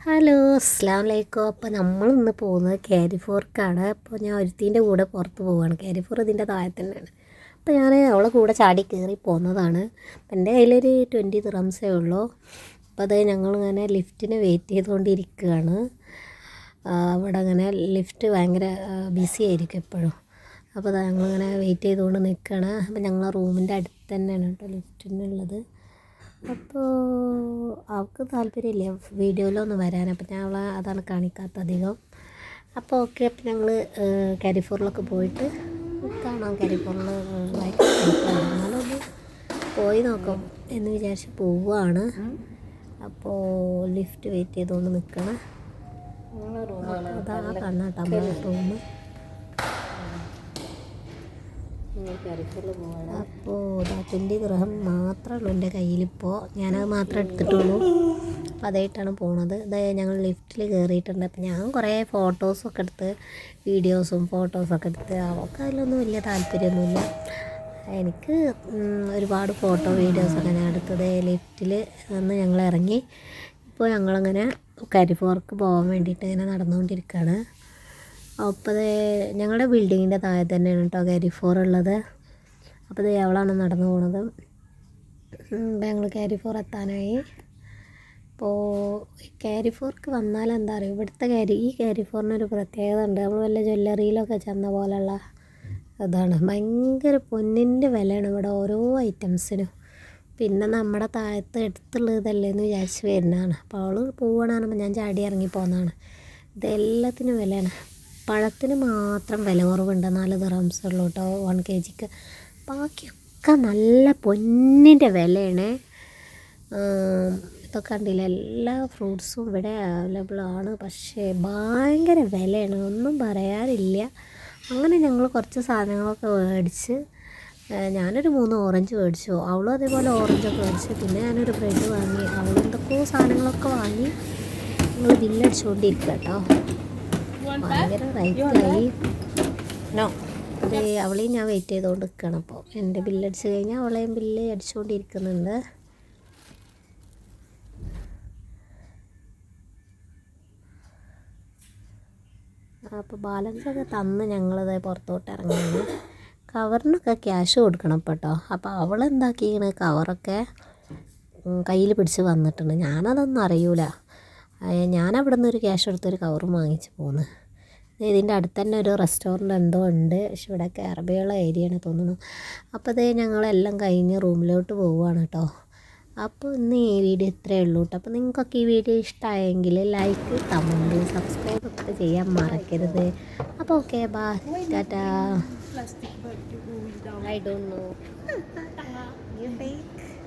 Hello അസ്സാം വലൈക്കും അപ്പോൾ നമ്മൾ ഇന്ന് പോകുന്നത് കാരിഫോർക്കാണ് അപ്പോൾ ഞാൻ ഒരുത്തീന്റെ കൂടെ പുറത്ത് പോവുകയാണ് കാരിഫോർ ഇതിന്റെ താഴെ തന്നെയാണ്. അപ്പോൾ ഞാൻ അവളെ കൂടെ ചാടി കയറി പോകുന്നതാണ് എന്റെ കയ്യിലൊരു ട്വന്റി തിറംസേ ഉള്ളൂ. അപ്പോൾ അത് ഞങ്ങളിങ്ങനെ ലിഫ്റ്റിന് വെയിറ്റ് ചെയ്തുകൊണ്ടിരിക്കുകയാണ് അവിടെ അങ്ങനെ ലിഫ്റ്റ് ഭയങ്കര ബിസി ആയിരിക്കും എപ്പോഴും. അപ്പോൾ ഞങ്ങളിങ്ങനെ വെയിറ്റ് ചെയ്തുകൊണ്ട് നിൽക്കുകയാണ് അപ്പോൾ ഞങ്ങളെ റൂമിന്റെ അടുത്ത് തന്നെയാണ് കേട്ടോ ലിഫ്റ്റിനുള്ളത് അപ്പോൾ അവൾക്ക് താല്പര്യമില്ല വീഡിയോയിലൊന്നും വരാൻ. അപ്പം ഞാൻ അവളെ അതാണ് കാണിക്കാത്ത അധികം. അപ്പോൾ ഓക്കെ അപ്പം ഞങ്ങൾ കരിഫോറിലൊക്കെ പോയിട്ട് കാണാം കരിഫോറിൽ എന്നാലൊന്ന് പോയി നോക്കാം എന്ന് വിചാരിച്ച് പോവുകയാണ് അപ്പോൾ ലിഫ്റ്റ് വെയിറ്റ് ചെയ്തുകൊണ്ട് നിൽക്കണം അതാ കണ്ണാട്ടാ റൂം അപ്പോൾ ദാത്തിന്റെ ഗ്രഹം മാത്രമേ ഉള്ളൂ എന്റെ കയ്യിലിപ്പോൾ. ഞാനത് മാത്രമേ എടുത്തിട്ടുള്ളൂ. അപ്പോൾ അതായിട്ടാണ് പോണത്. അതായത് ഞങ്ങൾ ലിഫ്റ്റിൽ കയറിയിട്ടുണ്ട്. അപ്പം ഞാൻ കുറേ ഫോട്ടോസൊക്കെ എടുത്ത് വീഡിയോസും ഫോട്ടോസൊക്കെ എടുത്ത് അവൾക്ക് അതിലൊന്നും വലിയ താല്പര്യമൊന്നുമില്ല. എനിക്ക് ഒരുപാട് ഫോട്ടോ വീഡിയോസൊക്കെ ഞാൻ എടുത്തത് ലിഫ്റ്റിൽ നിന്ന് ഞങ്ങൾ ഇറങ്ങി. ഇപ്പോൾ ഞങ്ങളങ്ങനെ കരിഫോർക്ക് പോകാൻ വേണ്ടിയിട്ട് ഇങ്ങനെ നടന്നുകൊണ്ടിരിക്കുകയാണ്. അപ്പോൾ ഞങ്ങളുടെ ബിൽഡിങ്ങിന്റെ താഴെ തന്നെയാണ് കേട്ടോ കരിഫോർ ഉള്ളത്. അപ്പോൾ ഇത് അവളാണ് നടന്നു പോണത്. ഞങ്ങൾ കാരിഫോർ എത്താനായി. അപ്പോൾ കാരിഫോർക്ക് വന്നാൽ എന്താ പറയുക ഇവിടുത്തെ കാരി ഈ കാരിഫോറിനൊരു പ്രത്യേകത ഉണ്ട്. നമ്മൾ വല്ല ജ്വല്ലറിയിലൊക്കെ ചെന്ന പോലെയുള്ള ഇതാണ്. ഭയങ്കര പൊന്നിന്റെ വിലയാണ് ഇവിടെ ഓരോ ഐറ്റംസിനും പിന്നെ നമ്മുടെ താഴത്ത് എടുത്തുള്ളതല്ലേ എന്ന് വിചാരിച്ച് വരുന്നതാണ്. അപ്പോൾ അവൾ പോവണമെന്ന് ഞാൻ ചാടി ഇറങ്ങി പോകുന്നതാണ് ഇതെല്ലാത്തിനും വിലയാണ്. പഴത്തിന് മാത്രം വില കുറവുണ്ട്. നാല് ദിറംസുള്ളൂ കേട്ടോ. വൺ കെ ജിക്ക് ബാക്കിയൊക്കെ നല്ല പൊന്നിന്റെ വിലയാണ്. ഇതൊക്കെ കണ്ടില്ല? എല്ലാ ഫ്രൂട്ട്സും ഇവിടെ അവൈലബിൾ ആണ്. പക്ഷേ ഭയങ്കര വിലയാണ്. ഒന്നും പറയാറില്ല അങ്ങനെ ഞങ്ങൾ കുറച്ച് സാധനങ്ങളൊക്കെ മേടിച്ച് ഞാനൊരു മൂന്ന് ഓറഞ്ച് മേടിച്ചു. അവളും അതേപോലെ ഓറഞ്ചൊക്കെ മേടിച്ചു. പിന്നെ ഞാനൊരു ബ്രെഡ് വാങ്ങി. അവൾ എന്തൊക്കെയോ സാധനങ്ങളൊക്കെ വാങ്ങി. ഞങ്ങൾ ബില്ലടിച്ചുകൊണ്ടിരിക്കുക കേട്ടോ. ഭയങ്കര റൈറ്റായി. അതെ അവളെയും ഞാൻ വെയിറ്റ് ചെയ്തുകൊണ്ട് നിൽക്കണം അപ്പോൾ എന്റെ ബില്ലടിച്ച് കഴിഞ്ഞാൽ അവളെയും ബില്ല് അടിച്ചുകൊണ്ടിരിക്കുന്നുണ്ട് അപ്പോൾ ബാലൻസൊക്കെ തന്ന് ഞങ്ങളത് പുറത്തോട്ട് ഇറങ്ങിയാണ് കവറിനൊക്കെ ക്യാഷ് കൊടുക്കണം കേട്ടോ അപ്പോൾ അവൾ എന്താക്കിയാണ് കവറൊക്കെ കയ്യിൽ പിടിച്ച് വന്നിട്ടുണ്ട്. ഞാനതൊന്നും അറിയൂല. ഞാനവിടെ നിന്ന് ഒരു ക്യാഷ് എടുത്തൊരു കവറും വാങ്ങിച്ച് പോന്ന്. ഇതിന്റെ അടുത്ത് തന്നെ ഒരു റെസ്റ്റോറന്റ് എന്തോ ഉണ്ട്. പക്ഷെ ഇവിടെ ഏരിയ ഏരിയയാണ് തോന്നുന്നു. അപ്പോൾ അതേ ഞങ്ങളെല്ലാം കഴിഞ്ഞ് റൂമിലോട്ട് പോവുകയാണ് കേട്ടോ. അപ്പോൾ ഇന്ന് ഈ വീഡിയോ ഇത്രയേ ഉള്ളൂ കേട്ടോ. അപ്പോൾ നിങ്ങൾക്കൊക്കെ ഈ വീഡിയോ ഇഷ്ടമായെങ്കിൽ ലൈക്ക് കമന്റ് സബ്സ്ക്രൈബ് ഒക്കെ ചെയ്യാൻ മറക്കരുത്. അപ്പോൾ ഓക്കെ ബാ ടാറ്റാ.